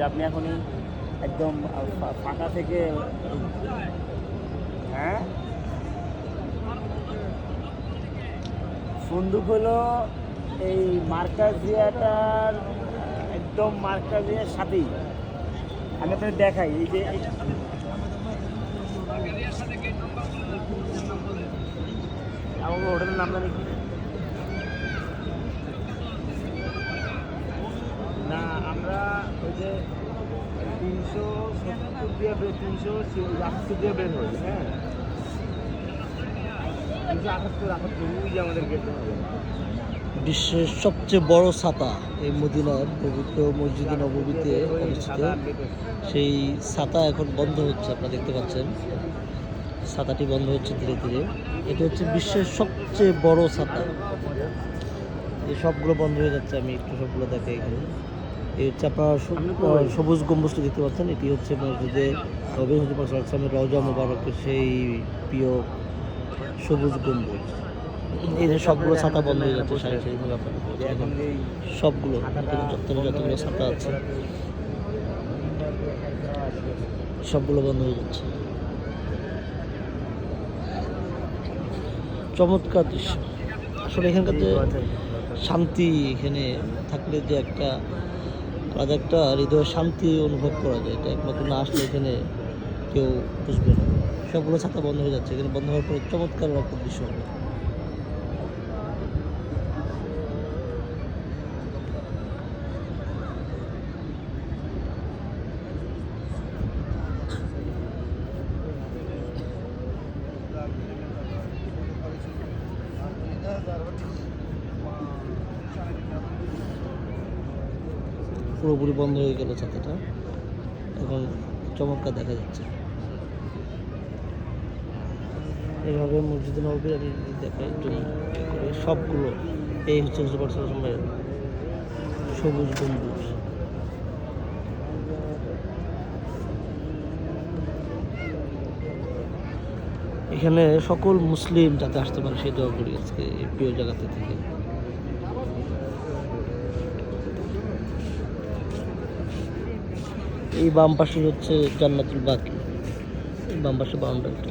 যে আপনি এখনই একদম ফাঁকা থেকে হ্যাঁ? সন্দুক হলো এই মার্কাজিয়াটার, একদম মার্কাজিয়ার সাথেই। আমি আপনাকে দেখাই, এই যে হোটেলের নাম জানি কি না আমরা ওই যে তিনশো সত্তর দিয়ে বের তিনশো আটাত্তর দিয়ে বের হই হ্যাঁ। তিনশো আটাত্তর আটাত্তর ওই যে আমাদের গেটে হবে। বিশ্বের সবচেয়ে বড় ছাতা এই মদিনার পবিত্র মসজিদে নবমীতে অবস্থিত সেই ছাতা এখন বন্ধ হচ্ছে আপনারা দেখতে পাচ্ছেন। ছাতাটি বন্ধ হচ্ছে ধীরে ধীরে। এটা হচ্ছে বিশ্বের সবচেয়ে বড় ছাতা। এই সবগুলো বন্ধ হয়ে যাচ্ছে আমি একটু সবগুলো দেখাই এখানে। এই হচ্ছে আপনার সব- আপনি সবুজ গম্বুজটা দেখতে পাচ্ছেন? এটি হচ্ছে মসজিদে হজরত আসলামের রওজা মোবারকের সেই প্রিয় সবুজ গম্বুজ। যে সবগুলো ছাতা বন্ধ হয়ে যাচ্ছে সারি সবগুলো চত্বরে যতগুলো ছাতা আছে সবগুলো বন্ধ হয়ে যাচ্ছে। চমৎকার দৃশ্য। আসলে এখানকার যে শান্তি এখানে থাকলে যে একটা আলাদা একটা হৃদয়ে শান্তি অনুভব করা যায়। এটা একমাত্র না আসলে এখানে কেউ বুঝবে না। সবগুলো ছাতা বন্ধ হয়ে যাচ্ছে। এখানে বন্ধ হওয়ার পরে চমৎকার একটা দৃশ্য হবে। পুরোপুরি বন্ধ হয়ে গেল ছাতাটা। এখন চমৎকার দেখা যাচ্ছে। এইভাবে মসজিদে নবী আমি দেখাই সবগুলো, এই হচ্ছে সুপার সবুজ গম্বুজ। এখানে সকল মুসলিম যাতে আসতে পারে, সেই দোয়া করি আজকে প্রিয় জায়গাতে থেকে। এই বাম পাশে হচ্ছে জান্নাতুল বাকি। এই বাম পাশে বাউন্ডারিটা